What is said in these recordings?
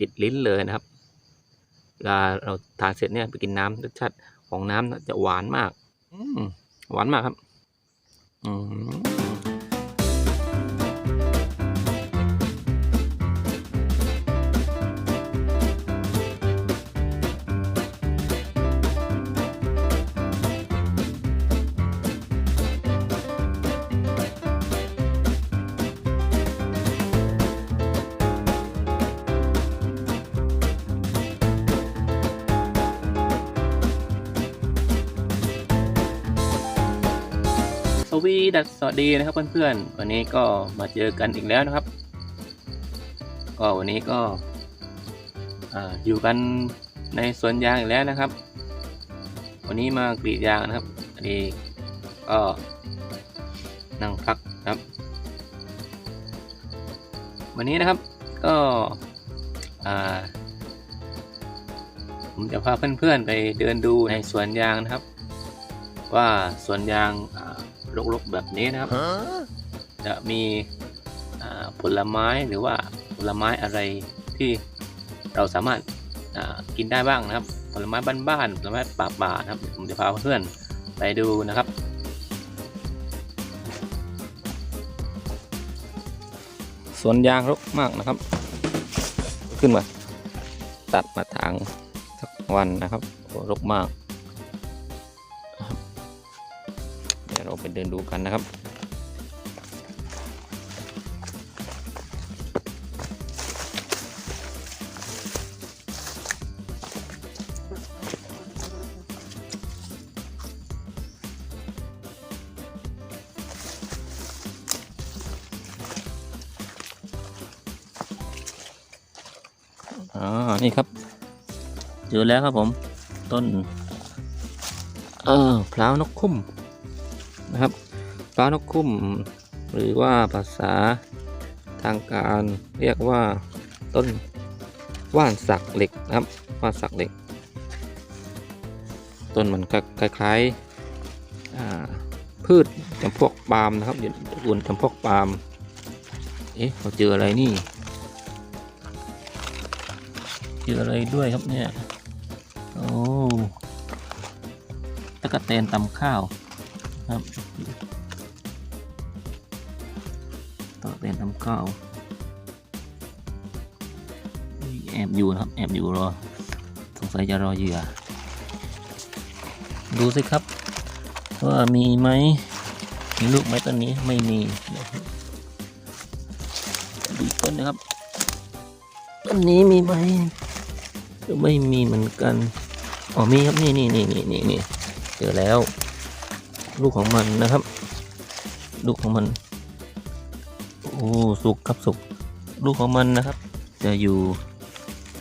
ติดลิ้นเลยนะครับเวลาเราทานเสร็จเนี่ยไปกินน้ำรสชาติของน้ำน่ะจะหวานมากอืมหวานมากครับ อืม วีดัสสวัสดีนะครับเพื่อนๆ วันนี้ก็มาเจอกันอีกแล้วนะครับ ก็วันนี้ก็ออยู่กันในสวนยางอีกแล้วนะครับ วันนี้มากรีดยางนะครับอันนี้ก็นั่งพักครับ วันนี้นะครับก็ผมจะพาเพื่อนๆไปเดินดูในสวนยางนะครับ ว่าสวนยางา รกๆแบบนี้นะครับ จะมีอ่าผลไม้หรือว่าผลไม้อะไรที่เราสามารถอ่ากินได้บ้างนะครับ ผลไม้บ้านๆผลไม้ป่าๆนะครับเดี๋ยวผมจะพาเพื่อนไปดูนะครับสวนยางรกมากนะครับ ขึ้นมา ตัดมาถางสักวันนะครับโอ้รกมาก เดินดูกันนะครับอ๋อนี่ครับ เจอแล้วครับผม ต้น เออพร้าวนกคุ้ม นะครับพร้านกคุ้มหรือว่าภาษาทางการเรียกว่าต้นว่านสักเหล็กนะครับว่านสักเหล็ก ต้นมันก็คล้ายๆพืชจำพวกปาล์มนะครับอยู่ตระกูลจำพวกปาล์มเอ๊ะเราเจออะไรนี่เจออะไรด้วยครับเนี่ยโอ้ตะกะแตนตำข้าว ครับ ต่อเป็นทำข้าแอบอยู่นะครับ แอบอยู่รอ สงสัยจะรอเหยื่อ ดูสิครับ ว่ามีไหมมีลูกไหมต้นนี้ไม่มีดูต้นนะครับ ต้นนี้มีไหมไม่มีเหมือนกัน อ๋อมีครับ นี่นี่นี่นี่นี่เจอแล้ว ลูกของมันนะครับ ลูกของมัน โอ้สุกครับสุก ลูกของมันนะครับ จะอยู่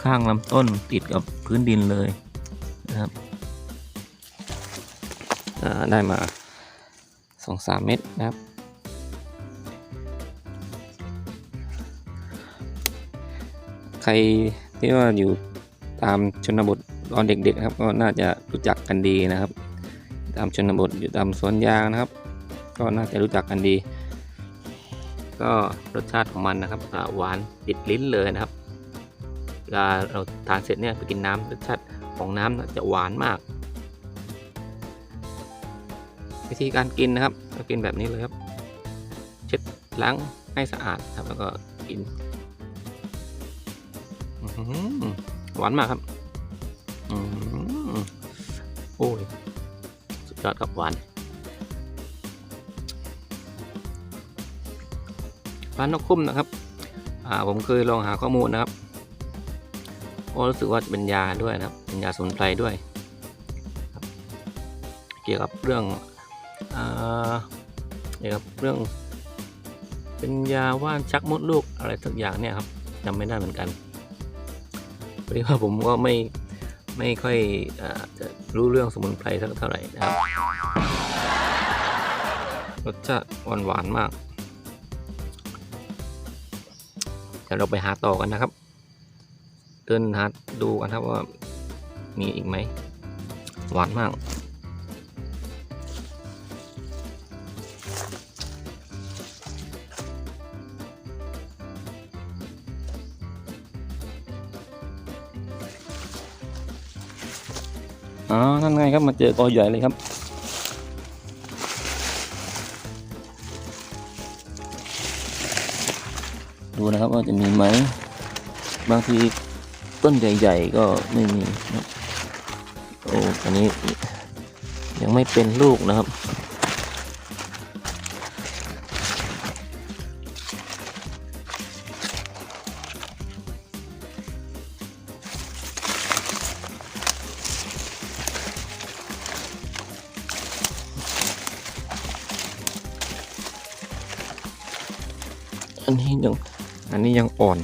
ข้างลำต้นติดกับพื้นดินเลยนะครับได้มาสองสามเม็ดนะครับ ใครที่ว่าอยู่ตามชนบทตอนเด็กๆครับก็น่าจะรู้จักกันดีนะครับ ตามชนบทอยู่ตามสวนยางนะครับ ก็น่าจะรู้จักกันดี ก็รสชาติของมันนะครับหวานติดลิ้นเลยนะครับเวลาเราทานเสร็จเนี่ยไปกินน้ำรสชาติของน้ำจะหวานมาก วิธีการกินนะครับเรากินแบบนี้เลยครับ เช็ดล้างให้สะอาดครับแล้วก็กินหวานมากครับโอ้ย อดครับหวานร้านนกคุ้มนะครับอ่าผมเคยลองหาข้อมูลนะครับก็รู้สึกว่าเป็นยาด้วยนะครับ เป็นยาสมุนไพรด้วย เกี่ยวกับเรื่องอ่าเกี่ยวกับเรื่อง เป็นยาว่านชักมดลูกอะไรสักอย่างเนี่ยครับจำไม่ได้เหมือนกันพอดีว่าผมก็ไม่ ไม่ค่อยอจะรู้เรื่องสมุนไพรสักเท่าไหร่นะครับรสชาติหวานหวานๆมากเดี๋ยวเราไปหาต่อกันนะครับ เดินหาดูกันครับว่ามีอีกไหมหวานมาก อ๋อนั่นไงครับมาเจอกอใหญ่เลยครับ ดูนะครับว่าจะมีไหม บางทีต้นใหญ่ๆก็ไม่มีนะครับโอ้อันนี้ยังไม่เป็นลูกนะครับังอ่อน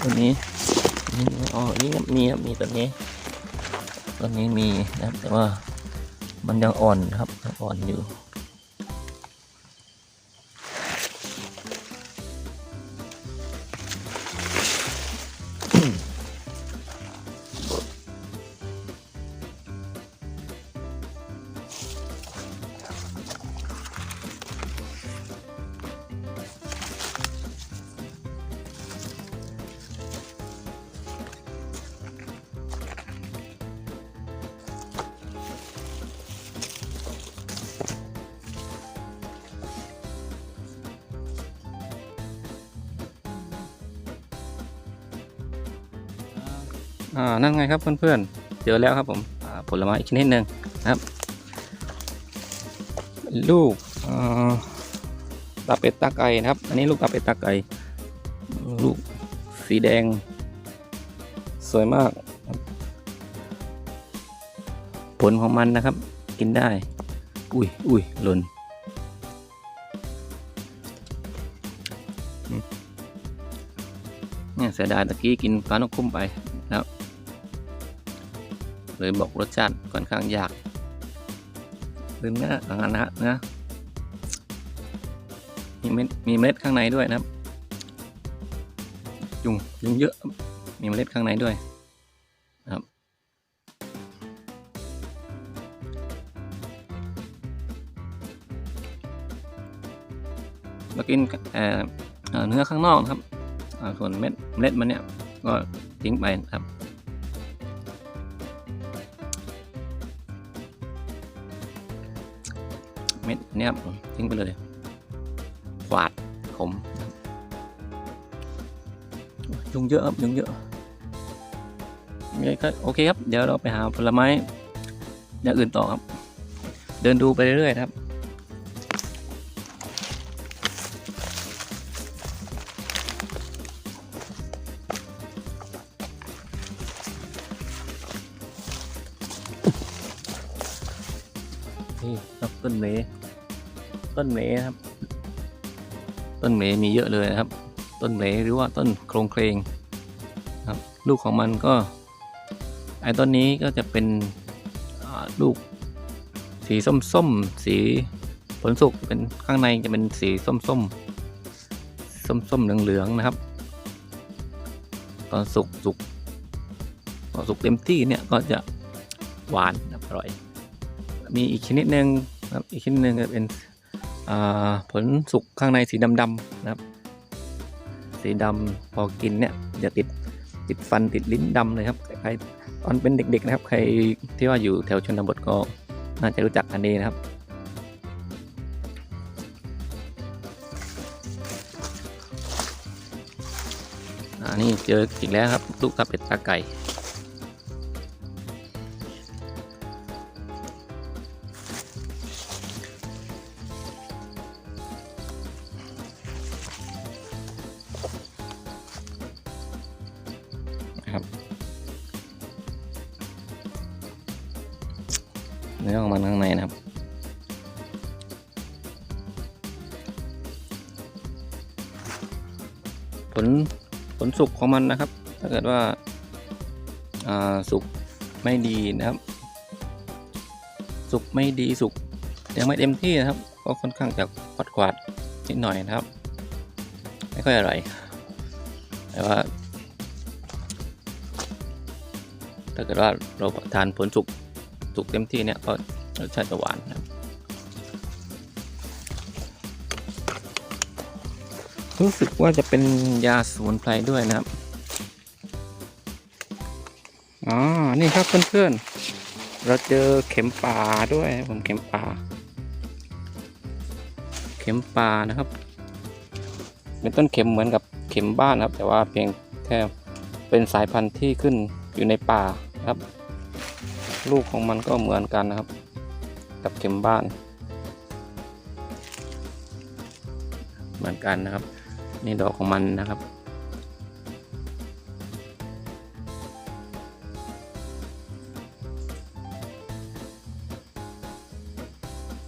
ตัวนี้นี่อ๋อนี่ครับมีครับมีตัวนี้ตัวนี้มีนะครับแต่ว่ามันยังอ่อนครับอ่อนอยู่ อ่านั่นไงครับเพื่อนๆเจอแล้วครับผมผลไม้อีกชนิดหนึ่งนะครับ ลูกตาเป็ดตาไก่นะครับ อันนี้ลูกตาเป็ดตาไก่ลูกสีแดง สวยมาก ผลของมันนะครับ กินได้ อุ้ยอุ้ยหล่นเนี่ยเสียดายตะกี้กินปลานกคุ้มไป เลยบอกรสชาติค่อนข้างยากคือเนื้ออ่านะฮะเนื้อมีเม็ดมีเม็ดข้างในด้วยนะครับ ยุงยุงเยอะ มีเมล็ดข้างในด้วยนะครับมากินเอ่อเนื้อข้างนอกครับ ส่วนเม็ดเมล็ดมันเนี่ยก็ทิ้งไปครับ เม็ดเนี้ยครับทิ้งไปเลยขวาดขมยุงเยอะครับยุงเยอะโอเครับโอเคครับ เดี๋ยวเราไปหาผลไม้อย่างอื่นต่อครับ เดินดูไปเรื่อยๆครับ นี่ครับต้นเมต้นเมครับ ต้นเมมีเยอะเลยนะครับ ต้นเมหรือว่าต้นโครงเครงครับ ลูกของมันก็ ไอ้ต้นนี้ก็จะเป็นลูกสีส้มส้มๆสีผลสุกเป็นข้างในจะเป็นสีส้มส้มส้มส้มๆเหลืองๆนะครับ ตอนสุกสุกตอนสุกเต็มที่เนี่ยก็จะหวานอร่อย มีอีกชนิดหนึ่งนะครับอีกชนิดหนึ่งจะเป็นอ่าผลสุกข้างในสีดำๆนะครับ สีดำพอกินเนี่ยจะติดติดฟันติดลิ้นดำเลยครับใครตอนเป็นเด็กๆนะครับ ใครที่ว่าอยู่แถวชนบทก็น่าจะรู้จักอันนี้นะครับอันนี้เจออีกแล้วครับลูกตาเป็ดตาไก่ เนื้อของมันข้างในนะครับผลผลสุกของมันนะครับ ถ้าเกิดว่าาสุกไม่ดีนะครับ สุกไม่ดีสุกยังไม่เต็มที่นะครับ ก็ค่อนข้างจะขวดขวาดๆนิดหน่อยนะครับ ไม่ค่อยอร่อยแต่ว่า ถ้าเกิดว่าเราทานผลสุก สุกเต็มที่เนี่ยก็รสชาติจะหวานนะครับรู้สึกว่าจะเป็นยาสมุนไพรด้วยนะครับ อ๋อ นี่ครับเพื่อนๆ เราเจอเข็มป่าด้วยผมเข็มป่า เข็มป่านะครับ เป็นต้นเข็มเหมือนกับเข็มบ้านครับ แต่ว่าเพียงแค่เป็นสายพันธุ์ที่ขึ้นอยู่ในป่าครับ ลูกของมันก็เหมือนกันนะครับ กับเข็มบ้าน เหมือนกันนะครับ นี่ดอกของมันนะครับ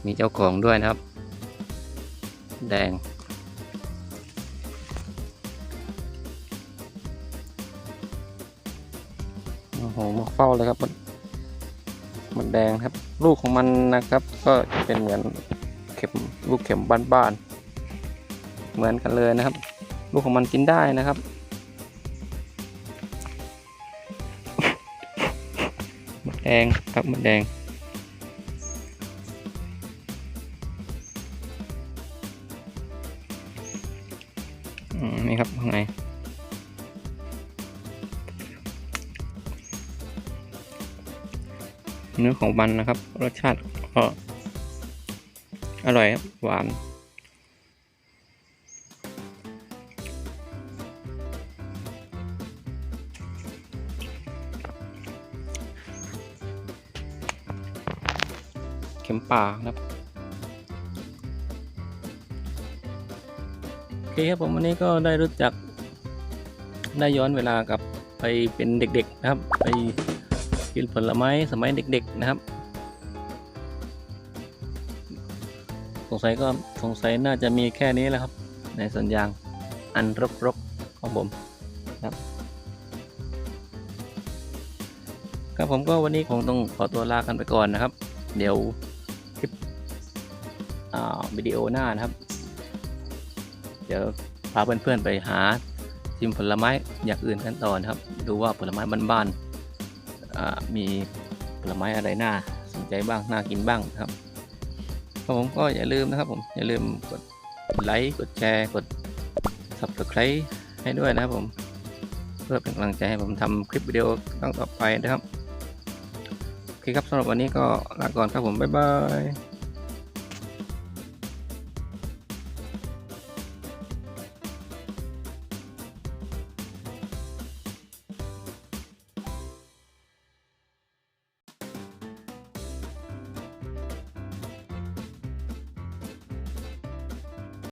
มีเจ้าของด้วยนะครับ แดงโอ้โหมาเฝ้าเลยครับ มันแดงครับ ลูกของมันนะครับ ก็จะเป็นเหมือนเข็มลูกเข็มบ้านๆเหมือนกันเลยนะครับ ลูกของมันกินได้นะครับมดแดงครับมดแดง เนื้อของมันนะครับ รสชาติก็อร่อยครับหวาน เข็มป่านะครับ โอเคครับผมวันนี้ก็ได้รู้จักได้ย้อนเวลากลับไปเป็นเด็กๆนะครับไป กินผลไม้สมัยเด็ก ๆนะครับ สงสัยก็สงสัยน่าจะมีแค่นี้แหละครับ ในสวนยางอันรกๆของผมครับครับผมก็วันนี้คงต้องขอตัวลากันไปก่อนนะครับ เดี๋ยวคลิปวิดีโอหน้านะครับ เดี๋ยวพาเพื่อนๆไปหาชิมผลไม้อย่างอื่นกันต่อนะครับ ดูว่าผลไม้บ้านๆ มีผลไม้อะไรน่าสนใจบ้างน่ากินบ้างนะครับครับผมก็อย่าลืมนะครับผมอย่าลืมกดไลค์กดแชร์กด subscribe ให้ด้วยนะครับผมเพื่อเป็นกำลังใจให้ผมทำคลิปวิดีโอตั้งต่อไปนะครับ โอเคครับสำหรับวันนี้ก็ลาก่อนครับผม บ๊ายบาย